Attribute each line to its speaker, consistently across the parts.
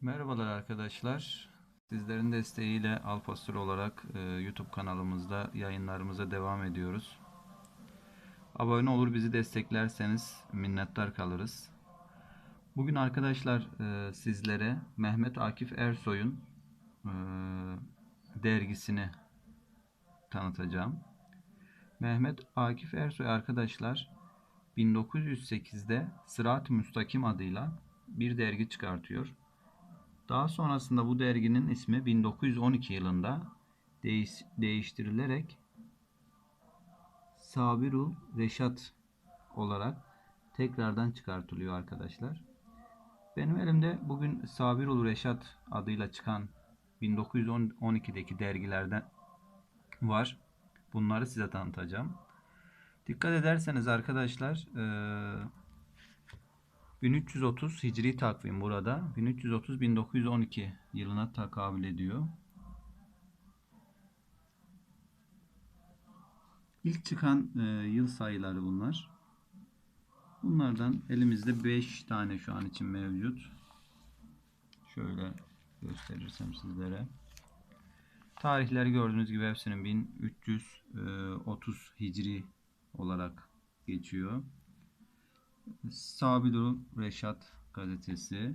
Speaker 1: Merhabalar arkadaşlar. Sizlerin desteğiyle Alpasur olarak e, YouTube kanalımızda yayınlarımıza devam ediyoruz. Abone olur bizi desteklerseniz minnettar kalırız. Bugün arkadaşlar e, sizlere Mehmet Akif Ersoy'un e, dergisini tanıtacağım. Mehmet Akif Ersoy arkadaşlar 1908'de Sırat-ı Müstakim adıyla bir dergi çıkartıyor. Daha sonrasında bu derginin ismi 1912 yılında değiş, değiştirilerek Sabirul Reşat olarak tekrardan çıkartılıyor arkadaşlar. Benim elimde bugün Sabirul Reşat adıyla çıkan 1912'deki dergilerden var. Bunları size tanıtacağım. Dikkat ederseniz arkadaşlar eee 1330 Hicri takvim burada. 1330-1912 yılına takabül ediyor. İlk çıkan e, yıl sayıları bunlar. Bunlardan elimizde 5 tane şu an için mevcut. Şöyle gösterirsem sizlere. Tarihleri gördüğünüz gibi hepsinin 1330 Hicri olarak geçiyor. Sabidur Reşat gazetesi.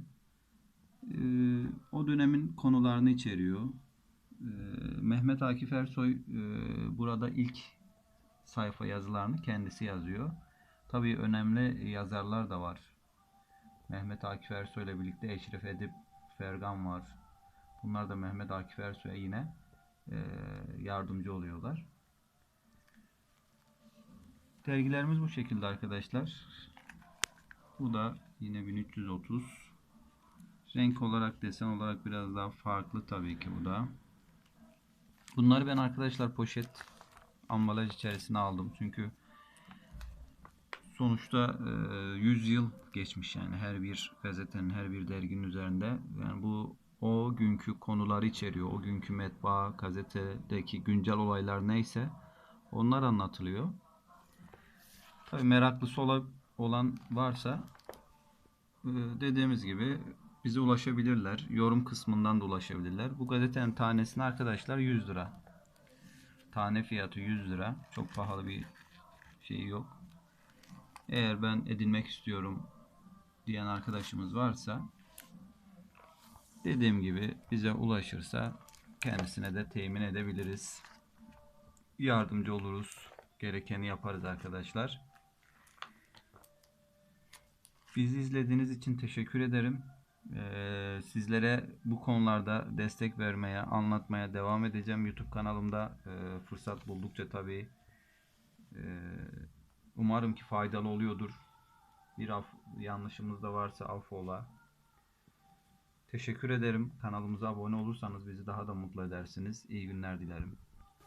Speaker 1: Ee, o dönemin konularını içeriyor. Ee, Mehmet Akif Ersoy e, burada ilk sayfa yazılarını kendisi yazıyor. Tabii önemli yazarlar da var. Mehmet Akif Ersoy ile birlikte Eşref Edip Fergan var. Bunlar da Mehmet Akif Ersoy'a yine e, yardımcı oluyorlar. Dergilerimiz bu şekilde arkadaşlar. Bu da yine 1330. Renk olarak, desen olarak biraz daha farklı tabii ki bu da. Bunları ben arkadaşlar poşet ambalaj içerisine aldım. Çünkü sonuçta e, 100 yıl geçmiş yani her bir gazetenin, her bir derginin üzerinde. Yani bu o günkü konuları içeriyor. O günkü matbaa, gazetedeki güncel olaylar neyse onlar anlatılıyor. Tabii meraklısı olan varsa e, dediğimiz gibi bize ulaşabilirler. Yorum kısmından da ulaşabilirler. Bu gazetenin tanesini arkadaşlar 100 lira. Tane fiyatı 100 lira. Çok pahalı bir şey yok. Eğer ben edinmek istiyorum diyen arkadaşımız varsa dediğim gibi bize ulaşırsa kendisine de temin edebiliriz. Yardımcı oluruz. Gerekeni yaparız arkadaşlar. Bizi izlediğiniz için teşekkür ederim. Ee, sizlere bu konularda destek vermeye, anlatmaya devam edeceğim. YouTube kanalımda e, fırsat buldukça tabii. E, umarım ki faydalı oluyordur. Bir af, yanlışımız da varsa affola. Teşekkür ederim. Kanalımıza abone olursanız bizi daha da mutlu edersiniz. İyi günler dilerim.